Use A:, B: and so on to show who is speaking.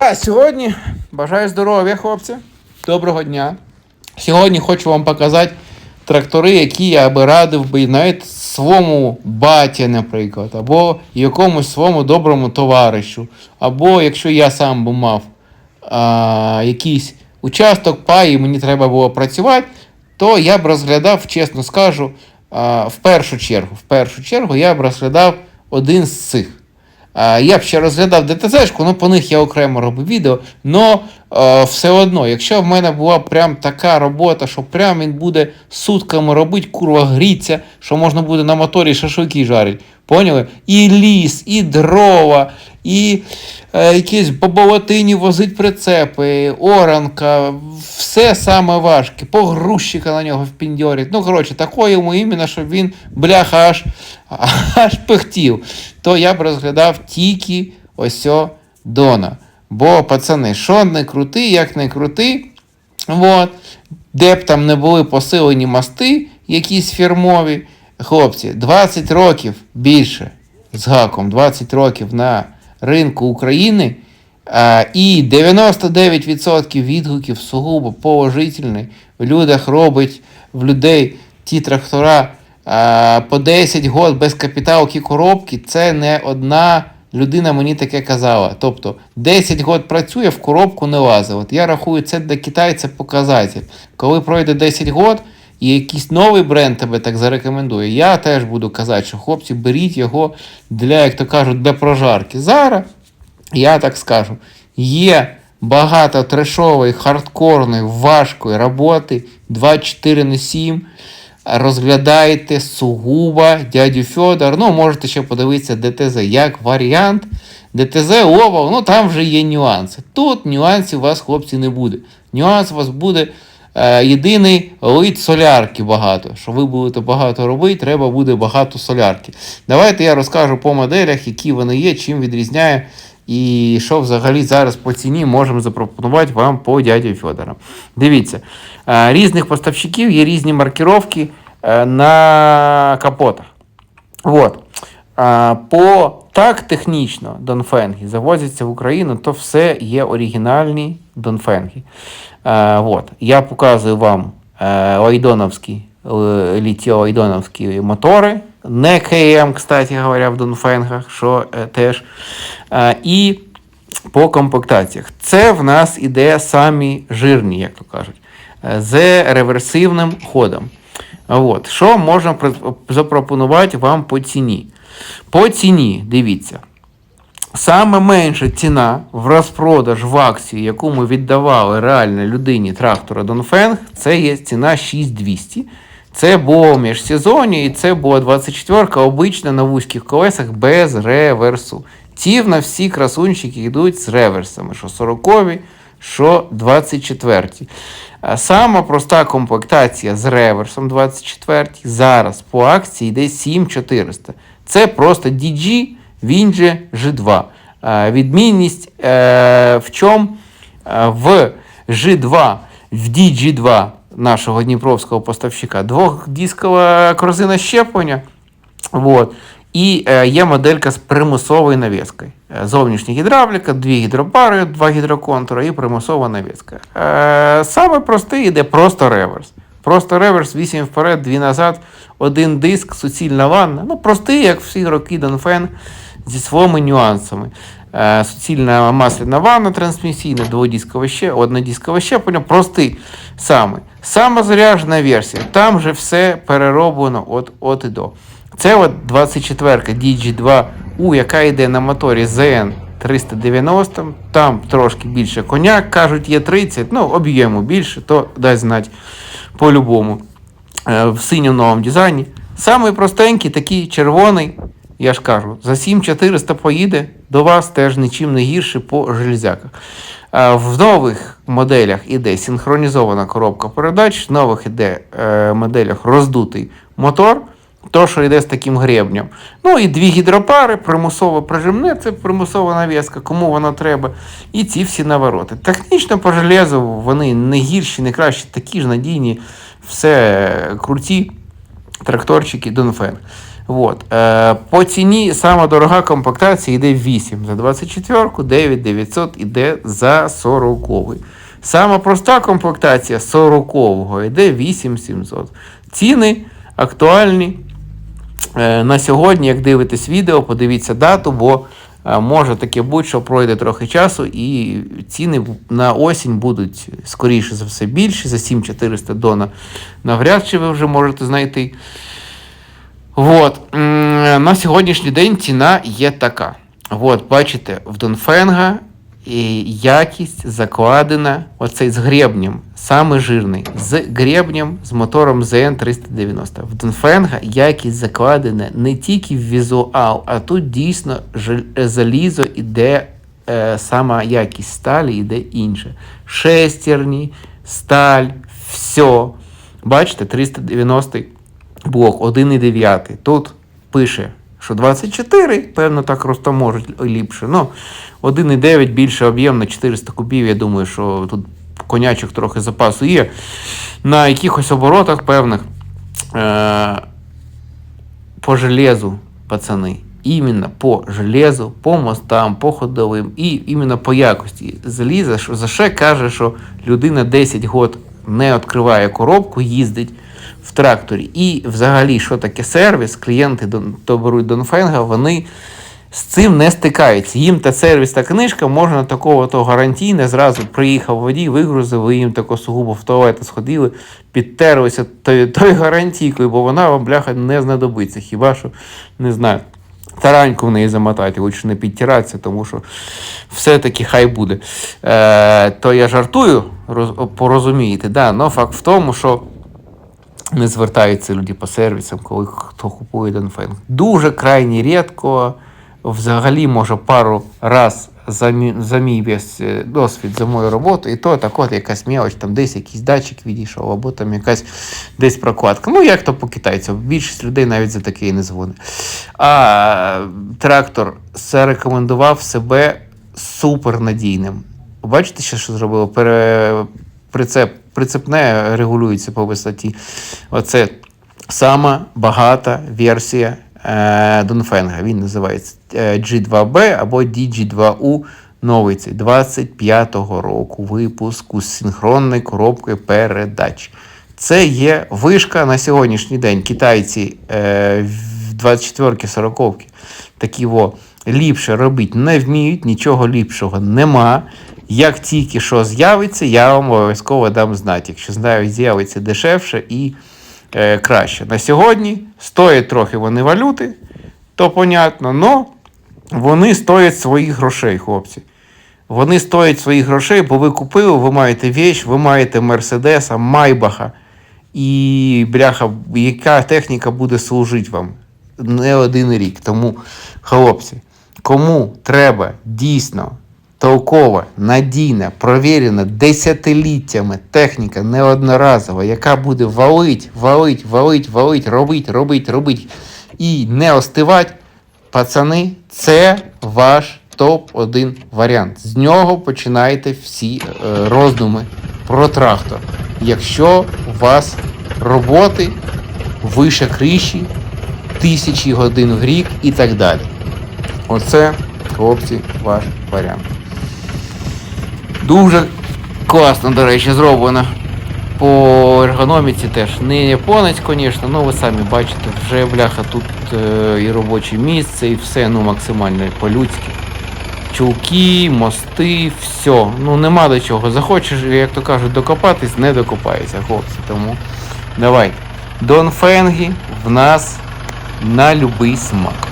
A: А сьогодні бажаю здоров'я, хлопці. Доброго дня. Сьогодні хочу вам показати трактори, які я би радив би навіть своєму баті, наприклад, або якомусь своєму доброму товаришу, або якщо я сам би мав а, якийсь участок пай, і мені треба було працювати, то я б розглядав, чесно скажу, а, в першу чергу, в першу чергу я б розглядав один з цих. А, Я б ще розглядав ДТЗшку, ну по них я окремо робив відео. Но е, все одно, якщо в мене була прям така робота, що прям він буде сутками робити, курва гріться, що можна буде на моторі шашлики жарити. Поняли? І ліс, і дрова, і е, якісь по болотині возить прицепи, оранка, все саме важке, погрузчика на нього впіндьорить. Ну, коротше, такое йому іменно, щоб він, бляха, аж, аж пихтів. То я б розглядав тільки ось Дона. Бо, пацани, що не крути, як не крути, от, де б там не були посилені мости, якісь фірмові, хлопці, 20 років більше з гаком, 20 років на ринку України. І 99% відгуків сугубо положительний. В людях робить в людей ті трактора по 10 год без капіталки коробки. Це не одна людина мені таке казала. Тобто 10 год працює, в коробку не лазить. От я рахую, це для китайця показатель. Коли пройде 10 год, і якийсь новий бренд тебе так зарекомендує, я теж буду казати, що хлопці, беріть його для, як то кажуть, для прожарки. Зараз, я так скажу, є багато трешової, хардкорної, важкої роботи 24 на 7. Розглядаєте сугубо дядю Фьодор. Ну, можете ще подивитися ДТЗ як варіант. ДТЗ Овал, ну там вже є нюанси. Тут нюансів у вас, хлопці, не буде. Нюанс у вас буде е, єдиний лит солярки багато. Що ви будете багато робити, треба буде багато солярки. Давайте я розкажу по моделях, які вони є, чим відрізняє. І що взагалі зараз по ціні можемо запропонувати вам по дяді Федора. Дивіться, е, різних поставщиків є різні маркировки е, на капотах. Вот. А, По так технічно Донфенги завозяться в Україну, то все є оригінальні Донфенги. А, вот. Я показую вам е, е, літіо-ойдоновські мотори. Не КМ, кстати говоря, в Донфенгах, що е, теж. І по комплектаціях. Це в нас іде самі жирні, як то кажуть, е, з реверсивним ходом. От. Що можна запропонувати вам по ціні? По ціні, дивіться. Саме менша ціна в розпродаж в акції, яку ми віддавали реально людині трактора Донфенг, це є ціна 6200. Це було міжсезоні, і це була 24-ка, обично на вузьких колесах без реверсу. Ці в нас всі красунчики йдуть з реверсами, що 40-ві, що 24-ті. А Сама проста комплектація з реверсом 24 зараз по акції йде 7400. Це просто DG, він же G2. Е, Відмінність е, в чому? В G2, в DG2 нашого дніпровського поставщика двохдискова корзина щеплення. Вот. І е, є моделька з примусовою навіскою. Е, Зовнішня гідравліка, дві гідропари, два гідроконтури і примусова навіска. Е, саме простий іде просто реверс. Просто реверс, 8 вперед, 2 назад, один диск, суцільна ванна. Ну, простий, як всі роки Донфен, зі своїми нюансами. Е, суцільна масляна ванна трансмісійна, дводіскове ще, однодіскове щеплення, простий саме. Самозаряджена версія. Там же все перероблено от, от і до. Це от 24-ка DG2U, яка йде на моторі ZN 390, там трошки більше коняк, кажуть, є 30, ну, об'єму більше, то дасть знати по-любому. Е, В синьому новому дизайні. Самий простенький, такий червоний, я ж кажу, за 7400 поїде, до вас теж нічим не гірше по железяках. Е, В нових моделях іде синхронізована коробка передач, в нових іде е, моделях роздутий мотор. То, що йде з таким гребнем. Ну і дві гідропари, примусово прижимне, це примусова нав'язка, кому воно треба. І ці всі навороти. Технічно по железу вони не гірші, не кращі, такі ж надійні, все круті тракторчики Донфен. От. Е, по ціні сама дорога комплектація йде 8 за 24, 9 900 йде за 40. Сама проста комплектація 40 йде 8 700. Ціни актуальні. Е, на сьогодні, як дивитесь відео, подивіться дату, бо може таке бути, що пройде трохи часу, і ціни на осінь будуть скоріше за все більші. За 7400 дона навряд чи ви вже можете знайти. От. На сьогоднішній день ціна є така. От, бачите, в Донфенга і якість закладена оцей з гребнем, саме жирний, з гребнем з мотором ZN390. В Донфенга якість закладена не тільки в візуал, а тут дійсно залізо іде е, сама якість сталі іде інша. Шестерні, сталь, все. Бачите, 390 блок 1,9. Тут пише, що 24, певно, так просто можуть ліпше. Ну, 1,9 більше об'єм на 400 кубів. Я думаю, що тут конячок трохи запасу є. На якихось оборотах певних е- по железу, пацани. Іменно по железу, по мостам, по ходовим і іменно по якості заліза, що за каже, що людина 10 год не відкриває коробку, їздить в тракторі. І взагалі, що таке сервіс, клієнти хто беруть Донфенга, вони з цим не стикаються. Їм та сервіс та книжка можна такого то гарантійне, зразу приїхав водій, вигрузив, ви їм тако сугубо в туалет сходили, підтерлися тою, тою гарантійкою, бо вона вам, бляха, не знадобиться. Хіба що, не знаю, тараньку в неї замотати, лучше не підтиратися, тому що все-таки хай буде. Е, то я жартую, роз, порозумієте, да, но факт в тому, що не звертаються люди по сервісам, коли хто купує Донфенг. Дуже крайні рідко, взагалі, може, пару раз за мій, за мій весь е, досвід за мою роботу, і то так от якась мелоч, там десь якийсь датчик відійшов, або там якась десь прокладка. Ну, як то по китайцям, більшість людей навіть за таке не дзвонить. А трактор зарекомендував себе супернадійним. Бачите, що зробило? Пере... Прицеп, прицепне регулюється по висоті. Оце сама багата версія е, Донфенга. Він називається е, G2B або DG2U новий цей 25-го року випуску з синхронною коробкою передач. Це є вишка на сьогоднішній день. Китайці е, в 24-ки, 40-ки такі во ліпше робити не вміють, нічого ліпшого нема. Як тільки що з'явиться, я вам обов'язково дам знати. Якщо знаю, з'явиться дешевше і е, краще. На сьогодні стоять трохи вони валюти, то понятно, але вони стоять своїх грошей, хлопці. Вони стоять своїх грошей, бо ви купили, ви маєте віч, ви маєте Мерседеса, Майбаха. І бляха, яка техніка буде служити вам не один рік. Тому, хлопці, кому треба дійсно толкова, надійна, провірена десятиліттями техніка неодноразова, яка буде валить, валить, валить, валить, робить, робить, робить і не остивать, пацани, це ваш топ-1 варіант. З нього починайте всі е, роздуми про трактор. Якщо у вас роботи вище криші, тисячі годин в рік і так далі. Оце, хлопці, ваш варіант. Дуже класно, до речі, зроблено. По ергономіці теж. Не японець, звісно, але ви самі бачите, вже бляха тут е, і робоче місце, і все ну, максимально по-людськи. Чулки, мости, все. Ну нема до чого. Захочеш, як то кажуть, докопатись, не докопаєшся, хлопці. Тому давайте. Донфенги в нас на любий смак.